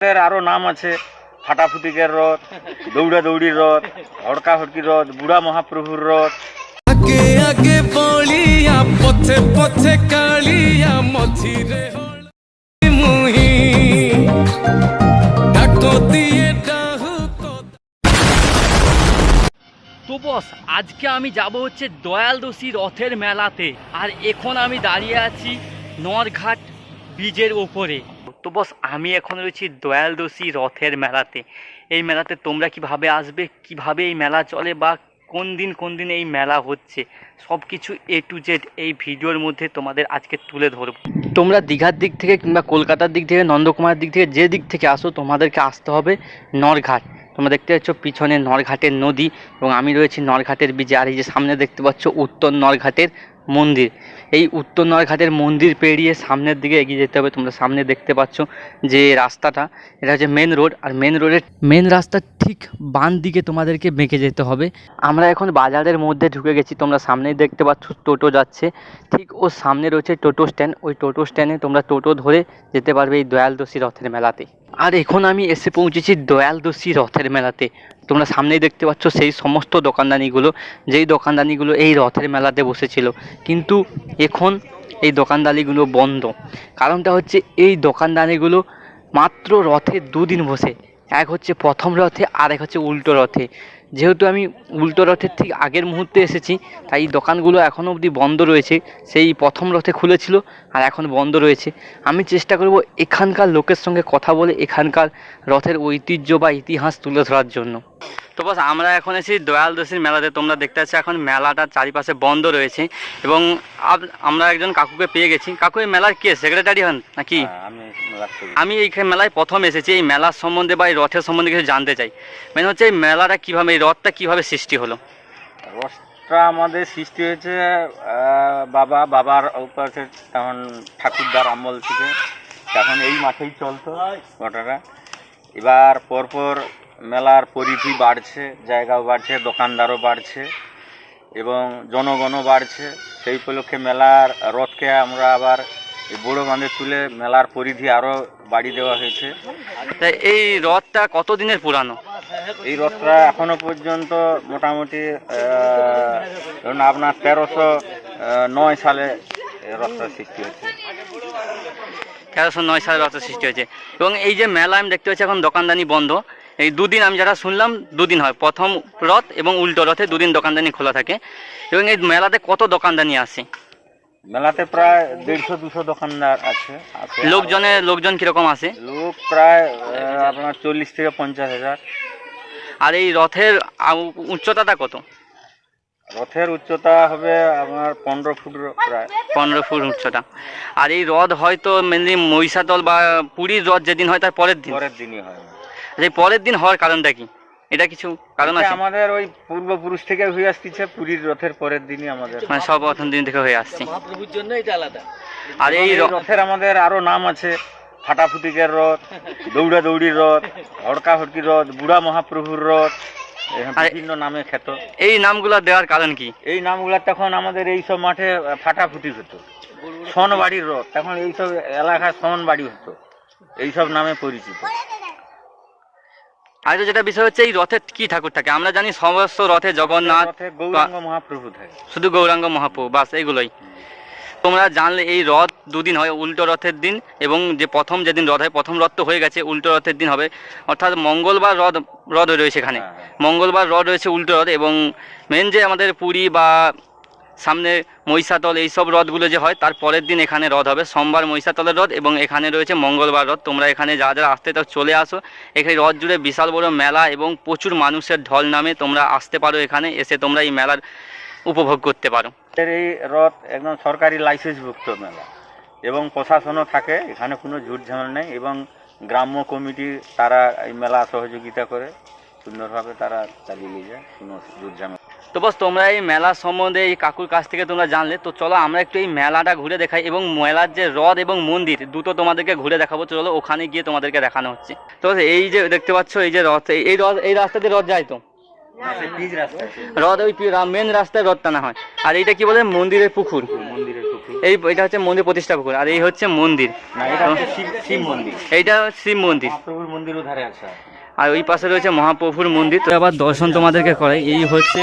এর আরও নাম আছে ফাটাফুটিকের রথ দৌড়া দৌড়ির রথ হড়কা হড়কি রথ বুড়া মহাপ্রভুর রথ। আগে আগে বলিয়া পথে পথে কালিয়া হলি মুহি। ডাক দিয়ে তো বস আজকে আমি যাব হচ্ছে দয়াল দোষী রথের মেলাতে। আর এখন আমি দাঁড়িয়ে আছি নরঘাট ব্রিজের ওপরে। তো বস, আমি এখন রয়েছি দয়াল দোষী রথের মেলাতে। এই মেলাতে তোমরা কীভাবে আসবে, কীভাবে এই মেলা চলে বা কোন দিন কোন দিন এই মেলা হচ্ছে সব কিছু এ টু জেড এই ভিডিওর মধ্যে তোমাদের আজকে তুলে ধরবো। তোমরা দীঘার দিক থেকে কিংবা কলকাতার দিক থেকে নন্দকুমার দিক থেকে, যে দিক থেকে আসো, তোমাদেরকে আসতে হবে নরঘাট। তোমরা দেখতে পাচ্ছ পিছনে নরঘাটের নদী এবং আমি রয়েছি নরঘাটের বীজে। আর এই যে সামনে দেখতে পাচ্ছ উত্তর নরঘাটের মন্দির। এই উত্তর নয়ঘাটের মন্দির পেরিয়ে সামনের দিকে এগিয়ে যেতে হবে। তোমরা সামনে দেখতে পাচ্ছ যে রাস্তাটা, এটা হচ্ছে মেন রোড আর মেন রোডের মেন রাস্তার ঠিক বাম দিকে তোমাদেরকে বেঁকে যেতে হবে। আমরা এখন বাজারের মধ্যে ঢুকে গেছি। তোমরা সামনেই দেখতে পাচ্ছ টোটো যাচ্ছে। ঠিক ও সামনে রয়েছে টোটো স্ট্যান্ড। ওই টোটো স্ট্যান্ডে তোমরা টোটো ধরে যেতে পারবে এই দয়াল দোষী রথের মেলাতে। আর এখন আমি এসে পৌঁছেছি দয়াল দোষী রথের মেলাতে। তোমরা সামনেই দেখতে পাচ্ছ সেই সমস্ত দোকানদানিগুলো, যেই দোকানদানিগুলো এই রথের মেলাতে বসেছিল। কিন্তু এখন এই দোকানদানিগুলো বন্ধ। কারণটা হচ্ছে এই দোকানদানিগুলো মাত্র রথে দুদিন বসে। এক হচ্ছে প্রথম রথে, আর এক হচ্ছে উল্টো রথে। যেহেতু আমি উল্টো রথের ঠিক আগের মুহূর্তে এসেছি তাই দোকানগুলো এখনও অবধি বন্ধ রয়েছে। সেই প্রথম রথে খুলেছিল আর এখন বন্ধ রয়েছে। আমি চেষ্টা করব এখানকার লোকের সঙ্গে কথা বলে এখানকার রথের ঐতিহ্য বা ইতিহাস তুলে ধরার জন্য। তো বাস আমরা এখন এসেছি দয়াল দোষীর মেলাতে। তোমরা দেখতে পাচ্ছ এখন মেলাটা চারিপাশে বন্ধ রয়েছে এবং আমরা একজন কাকুকে পেয়ে গেছি। কাকু এই মেলার কে? সেক্রেটারি হন নাকি? হ্যাঁ, আমি এই মেলায় প্রথম এসেছি এই মেলার সম্বন্ধে বা এই রথের সম্বন্ধে কিছু জানতে চাই। মানে হচ্ছে এই মেলাটা কীভাবে এই রথটা কীভাবে সৃষ্টি হলো? রথটা আমাদের সৃষ্টি হয়েছে বাবা বাবার উপাসে তখন ঠাকুরদার আমল থেকে। তখন এই মাঠেই চলতো ঘটনা। এবার পরপর মেলার পরিধি বাড়ছে জায়গাও বাড়ছে দোকানদারও বাড়ছে এবং জনগণও বাড়ছে। সেই উপলক্ষে মেলার রথকে আমরা আবার এই বড় বাঁধে তুলে মেলার পরিধি আরও বাড়িয়ে দেওয়া হয়েছে। তা এই রথটা কত দিনের পুরানো? এই রথটা এখনও পর্যন্ত মোটামুটি ধরুন আপনার তেরোশো নয় সালে রথটা সৃষ্টি হয়েছে। তেরোশো নয় সালে রথের সৃষ্টি হয়েছে। এবং এই যে মেলা আমি দেখতে পাচ্ছি এখন দোকানদানি বন্ধ। এই দুদিন আমি যারা শুনলাম দুদিন হয়। প্রথম রথ এবং উল্টো রথে দুদিন দোকানদানি খোলা থাকে। এবং এই মেলাতে কত দোকানদানি আসে? মেলাতে প্রায় দেড়শো দুশো দোকানদার আছে আছে। লোকজনের লোকজন কীরকম আসে লোক প্রায় আপনার চল্লিশ থেকে পঞ্চাশ হাজার। আর এই রথের উচ্চতাটা কত? রথের উচ্চতা হবে আপনার পনেরো ফুট প্রায়। পনেরো ফুট উচ্চতা। আর এই রথ হয়তো মেনলি মহিষাদল বা পুরীর রথ যেদিন হয় তার পরের দিন? পরের দিনই হয়। আর এই পরের দিন হওয়ার কারণটা কি? এটা কিছু কারণ আছে? আমাদের ওই পূর্বপুরুষ থেকে হয়ে আসতেছে পুরীর রথের পরের দিনই আমাদের। মানে সব প্রথম দিন থেকে হয়ে আসছে। মহাপ্রভুর জন্য এটা আলাদা। আর এই রথের আমাদের আরও নাম আছে ফাটাফুটিকের রথ দৌড়া দৌড়ির রথ হড়কা হড়কি রথ বুড়া মহাপ্রভুর রথ বিভিন্ন নামে খ্যাত। এই নামগুলো দেওয়ার কারণ কি? এই নামগুলা তখন আমাদের এই সব মাঠে ফাটাফুটি হতো। সনবাড়ির রথ তখন এই সব এলাকায় সনবাড়ি হতো। এই সব নামে পরিচিত। আর যেটা বিষয় হচ্ছে এই রথে কি ঠাকুর থাকে? আমরা জানি সমস্ত রথে জগন্নাথ গৌরাঙ্গ মহাপ্রভু থাকে। শুধু গৌরাঙ্গ মহাপ্রভু বাস এগুলোই। তোমরা জানলে এই রথ দুদিন হয় উল্টো রথের দিন এবং যে প্রথম যেদিন রথ হয় প্রথম রথ তো হয়ে গেছে উল্টো রথের দিন হবে। অর্থাৎ মঙ্গলবার রথ রথ রয়েছে এখানে। হ্যাঁ, হ্যাঁ। মঙ্গলবার রথ রয়েছে উল্টো রথ এবং মেন যে আমাদের পুরী বা সামনে মহিষাতল এইসব রথগুলো যে হয়, তার পরের দিন এখানে রথ হবে। সোমবার মহিষাতলের রথ এবং এখানে রয়েছে মঙ্গলবার রথ তোমরা এখানে যারা যারা আসতে তো চলে আসো। এখানে রথ জুড়ে বিশাল বড় মেলা এবং প্রচুর মানুষের ঢল নামে তোমরা আসতে পারো এখানে। এসে তোমরা এই মেলার উপভোগ করতে পারো। এই রথ একদম সরকারি লাইসেন্সভুক্ত মেলা এবং প্রশাসনও থাকে, এখানে কোনো ঝুট ঝামেলা নেই এবং গ্রাম্য কমিটি তারা এই মেলা সহযোগিতা করে সুন্দরভাবে তারা চালিয়ে নিয়ে যায়, কোনো ঝুট ঝামেলা তো বস তোমরা এই মেলা সম্বন্ধে এই কাকুর কাছ থেকে তোমরা জানলে। তো চলো আমরা একটু এই মেলাটা ঘুরে দেখাই এবং মেলার যে হ্রদ এবং মন্দির দুটো তোমাদেরকে ঘুরে দেখাবো। চলো ওখানে গিয়ে তোমাদেরকে দেখানো হচ্ছে। তো এই যে দেখতে পাচ্ছ এই যে রথ এই- রথ এই রাস্তা দিয়ে রথ যায় তো? রথ ওই মেন রাস্তায় রথ টানা হয়। আর এইটা কি বলে? মন্দিরের পুকুর। এই এটা হচ্ছে মন্দির প্রতিষ্ঠা পুকুর। আর এই হচ্ছে মন্দির। হচ্ছে শিব মন্দির। এইটা শিব মন্দির। মন্দির আর ওই পাশে রয়েছে মহাপ্রভুর মন্দির। তো আবার দর্শন তোমাদেরকে করে এই হচ্ছে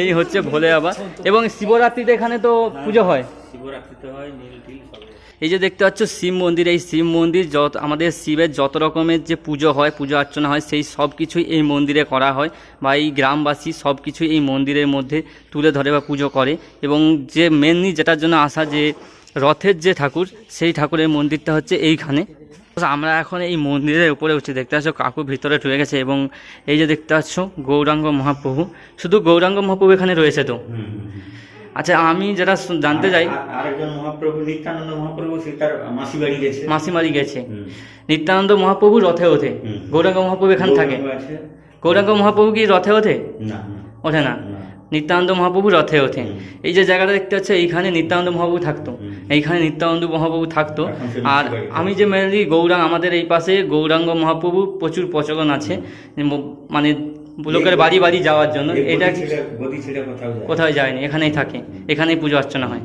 এই হচ্ছে ভোলে আবার এবং শিবরাত্রিতে এখানে তো পুজো হয়। শিবরাত্রিতে হয় এই যে দেখতে পাচ্ছ শিব মন্দির। এই শিব মন্দির যত আমাদের শিবের যত রকমের যে পুজো হয় পুজো অর্চনা হয় সেই সব কিছুই এই মন্দিরে করা হয়। বা এই গ্রামবাসী সব কিছুই এই মন্দিরের মধ্যে তুলে ধরে বা পুজো করে। এবং যে মেনলি যেটার জন্য আসা যে রথের যে ঠাকুর সেই ঠাকুরের মন্দিরটা হচ্ছে এইখানে। আমরা এখন এই মন্দিরের উপরে উঠছি। দেখতে পাচ্ছ কাকু ভিতরে ঢুকে গেছে এবং এই যে দেখতে পাচ্ছ গৌরাঙ্গ মহাপ্রভু। শুধু গৌরাঙ্গ মহাপ্রভু এখানে রয়েছে তো? আচ্ছা আমি যেটা জানতে চাই আরেকজন মহাপ্রভু নিত্যানন্দ মহাপ্রভু সে মাসি বাড়ি গেছে। মাসিমারি গেছে। নিত্যানন্দ মহাপ্রভু রথে ওঠে। গৌরাঙ্গ মহাপ্রভু এখানে থাকে। গৌরাঙ্গ মহাপ্রভু কি রথে ওঠে? না ওঠে না। নিত্যানন্দ মহাপ্রভু রথে ওঠে। এই যে জায়গাটা দেখতে পাচ্ছ এইখানে নিত্যানন্দ মহাপ্রভু থাকতো। এইখানে নিত্যানন্দ মহাপ্রভু থাকতো। আর আমি যে মেনলি গৌরাং আমাদের এই পাশে গৌরাঙ্গ মহাপ্রভু প্রচুর প্রচলন আছে। মানে লোকের বাড়ি বাড়ি যাওয়ার জন্য। এটা কোথাও যায়নি এখানেই থাকে। এখানেই পুজো অর্চনা হয়।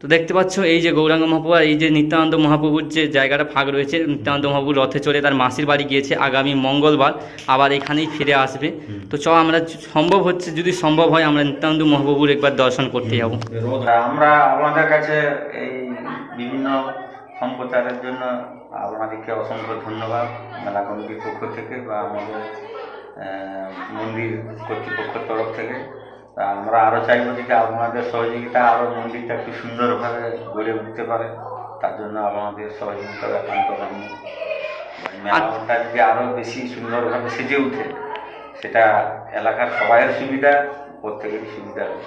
তো দেখতে পাচ্ছ, এই যে গৌরাঙ্গ মহাপ্রভু এই যে নিত্যানন্দ মহাপ্রভুর যে জায়গাটা ফাঁক রয়েছে, নিত্যানন্দ মহাপ্রভু রথে চড়ে তার মাসির বাড়ি গিয়েছে আগামী মঙ্গলবার, আবার এখানেই ফিরে আসবে। তো চ আমরা সম্ভব হচ্ছে, যদি সম্ভব হয়, আমরা নিত্যানন্দ মহাপ্রভুর একবার দর্শন করতে যাব। আমরা আপনাদের কাছে এই বিভিন্ন সম্প্রচারের জন্য আপনাদেরকে অসংখ্য ধন্যবাদ, মেলা কমিটির পক্ষ থেকে বা আমাদের মন্দির কর্তৃপক্ষের তরফ থেকে। তা আমরা আরও চাইব যে আপনাদের সহযোগিতা আরও মন্দিরটা একটু সুন্দরভাবে গড়ে উঠতে পারে। তার জন্য আপনাদের সহযোগিতা একান্ত কাম্য মেলাটা যদি আরও বেশি সুন্দরভাবে সেজে উঠে সেটা এলাকার সবাইয়ের সুবিধা প্রত্যেকেরই সুবিধা হবে।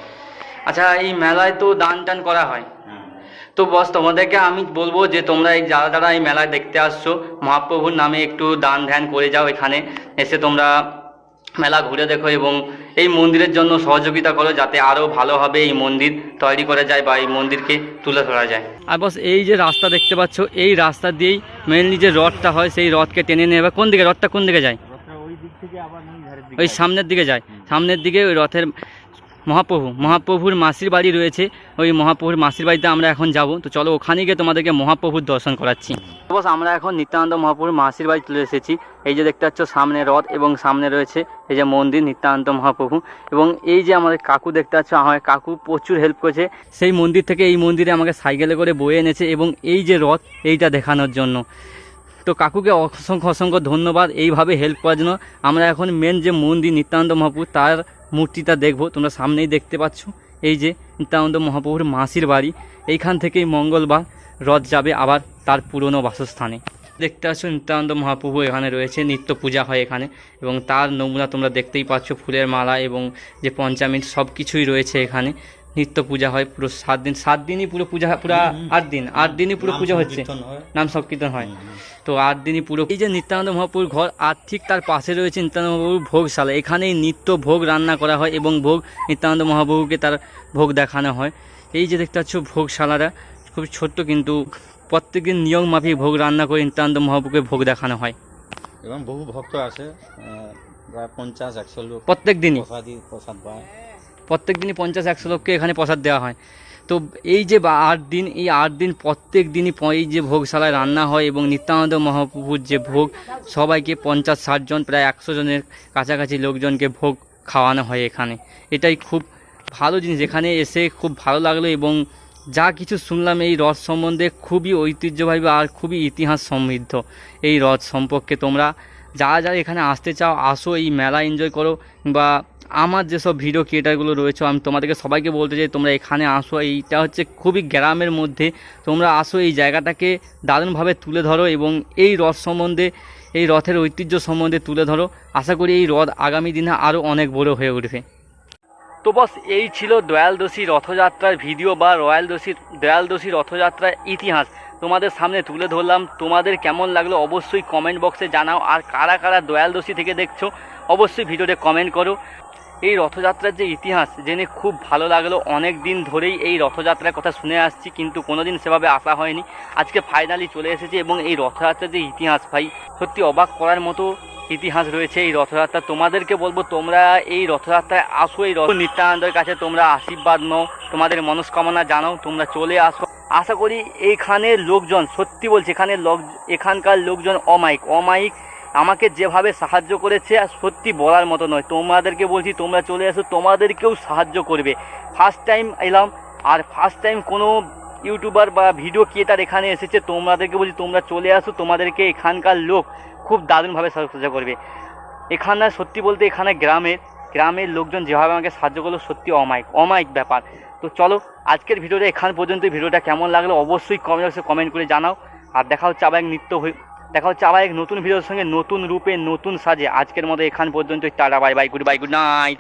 আচ্ছা এই মেলায় তো দান টান করা হয়। তো বস তোমাদেরকে আমি বলব যে তোমরা এই যারা যারা এই মেলায় দেখতে আসছো মহাপ্রভুর নামে একটু দান ধ্যান করে যাও এখানে। এসে তোমরা মেলা ঘুরে দেখো এবং এই মন্দিরের জন্য সহযোগিতা করো যাতে আরও ভালোভাবে এই মন্দির তৈরি করা যায় বা এই মন্দিরকে তুলে ধরা যায়। আর বস এই যে রাস্তা দেখতে পাচ্ছ এই রাস্তা দিয়েই মেনলি যে রথটা হয় সেই রথকে টেনে নিয়ে বা কোন দিকে রথটা কোন দিকে যায়? ওই দিক থেকে আবার ওই ধারের দিকে ওই সামনের দিকে যায়। সামনের দিকে ওই রথের মহাপ্রভু, মহাপ্রভুর মাসির বাড়ি রয়েছে। ওই মহাপ্রভুর মাসির বাড়িতে আমরা এখন যাব। তো চলো ওখানে গিয়ে তোমাদেরকে মহাপ্রভুর দর্শন করাচ্ছি। বস আমরা এখন নিত্যানন্দ মহাপ্রভুর মাসির বাড়ি চলে এসেছি। এই যে দেখতে পাচ্ছ সামনে রথ এবং সামনে রয়েছে এই যে মন্দির, নিত্যানন্দ মহাপ্রভু। এবং এই যে আমাদের কাকু দেখতে পাচ্ছ আমার কাকু প্রচুর হেল্প করেছে। সেই মন্দির থেকে এই মন্দিরে আমাকে সাইকেলে করে বয়ে এনেছে এবং এই যে রথ, এইটা দেখানোর জন্য। তো কাকুকে অসংখ্য অসংখ্য ধন্যবাদ। এইভাবে হেল্প করার জন্য আমরা এখন মেন যে মন্দির নিত্যানন্দ মহাপ্রভু, তার মূর্তিটা দেখব। তোমরা সামনেই দেখতে পাচ্ছ। এই যে নিত্যানন্দ মহাপ্রভুর মাসির বাড়ি। এইখান থেকেই মঙ্গলবার রথ যাবে আবার তার পুরনো বাসস্থানে। দেখতে পাচ্ছ, নিত্যানন্দ মহাপ্রভু এখানে রয়েছে। নিত্য পূজা হয় এখানে এবং তার নমুনা তোমরা দেখতেই পাচ্ছ। ফুলের মালা এবং যে পঞ্চামৃত সব কিছুই রয়েছে এখানে। নিত্য পূজা হয় পুরো সাত দিন সাত দিনই পুরো পূজা পুরো আট দিন আট দিনই পুরো পূজা হচ্ছে। নাম সংকীর্তন হয়। তো আট দিনই পুরো এই যে নিত্যানন্দ মহাপুর ঘর আর ঠিক তার পাশে রয়েছে নিত্যানন্দ মহাপ্রভুর ভোগশালা। এখানেই নিত্য ভোগ রান্না করা হয় এবং ভোগ নিত্যানন্দ মহাপ্রভুকে তার ভোগ দেখানো হয়। এই যে দেখতে পাচ্ছ ভোগশালাটা খুব ছোট্ট কিন্তু প্রত্যেকদিন নিয়ম মাফিক ভোগ রান্না করে নিত্যানন্দ মহাপ্রভুকে ভোগ দেখানো হয়। এবং বহু ভক্ত আছে প্রায় পঞ্চাশ একশো লোক প্রত্যেক দিনই। প্রসাদ পায়। প্রত্যেক দিনই পঞ্চাশ, একশো লোককে এখানে প্রসাদ দেওয়া হয়। তো এই যে আট দিন, এই আট দিন প্রত্যেক দিনই এই যে ভোগশালায় রান্না হয় এবং নিত্যানন্দ মহাপ্রভুর যে ভোগ, সবাইকে পঞ্চাশ, ষাট জন, প্রায় একশো জনের কাছাকাছি লোকজনকে ভোগ খাওয়ানো হয় এখানে। এটাই খুব ভালো জিনিস। এখানে এসে খুব ভালো লাগল এবং যা কিছু শুনলাম, এই রথ সম্বন্ধে খুবই ঐতিহ্যবাহী আর খুবই ইতিহাস সমৃদ্ধ এই রথ সম্পর্কে। তোমরা যারা যারা এখানে আসতে চাও, আসো, এই মেলা এনজয় করো বা আমার যেসব ভিডিও ক্রিয়েটারগুলো রয়েছে, আমি তোমাদেরকে সবাইকে বলতে চাই, তোমরা এখানে আসো। এইটা হচ্ছে খুবই গ্রামের মধ্যে। তোমরা আসো, এই জায়গাটাকে দারুণভাবে তুলে ধরো এবং এই রথ সম্বন্ধে, এই রথের ঐতিহ্য সম্বন্ধে তুলে ধরো। আশা করি এই রথ আগামী দিনে আরও অনেক বড় হয়ে উঠবে। তো বস, এই ছিল দয়াল দোষী রথযাত্রার ভিডিও বা রয়্যাল দোষী, দয়াল দোষী রথযাত্রার ইতিহাস। তোমাদের সামনে তুলে ধরলাম। তোমাদের কেমন লাগল অবশ্যই কমেন্ট বক্সে জানাও। আর কারা কারা দয়াল দোষী থেকে দেখছ, অবশ্যই ভিডিওতে কমেন্ট করো। এই রথযাত্রার যে ইতিহাস, জেনে খুব ভালো লাগল। অনেক দিন ধরেই এই রথযাত্রার কথা শুনে আসছি, কিন্তু কোনোদিন সেভাবে আসা হয়নি। আজকে ফাইনালি চলে এসেছে এবং এই রথযাত্রার যে ইতিহাস ভাই, সত্যি অবাক করার মতো ইতিহাস রয়েছে এই রথযাত্রা। তোমাদেরকে বলব, তোমরা এই রথযাত্রায় আসো, এই রথ নিত্যানন্দের কাছে তোমরা আশীর্বাদ নাও, তোমাদের মনস্কামনা জানাও, তোমরা চলে আসো। আশা করি এইখানের লোকজন, সত্যি বলছি এখানে লোক এখানকার লোকজন অমায়িক। অমায়িক আমাকে যেভাবে সাহায্য করেছে, আর সত্যি বলার মতো নয়। তোমাদেরকে বলছি, তোমরা চলে আসো তোমাদেরকেও সাহায্য করবে। ফার্স্ট টাইম এলাম, আর ফার্স্ট টাইম কোনো ইউটিউবার বা ভিডিও ক্রিয়েটার এখানে এসেছে, তোমাদেরকে বলছি, তোমরা চলে আসো, তোমাদেরকে এখানকার লোক খুব দারুণভাবে সাহায্য করবে। এখানে সত্যি বলতে এখানে গ্রামের গ্রামের লোকজন যেভাবে আমাকে সাহায্য করল, সত্যি অমায়িক অমায়িক ব্যাপার। তো চলো, আজকের ভিডিওটা এখান পর্যন্ত ভিডিওটা কেমন লাগল অবশ্যই কমেন্ট বক্সে কমেন্ট করে জানাও। আর দেখা হচ্ছে আবার এক নিত্য দেখা হচ্ছে আবার এক নতুন ভিডিওর সঙ্গে নতুন রূপে, নতুন সাজে। আজকের মতো এখান পর্যন্তই, tata, bye bye, goodbye, good night.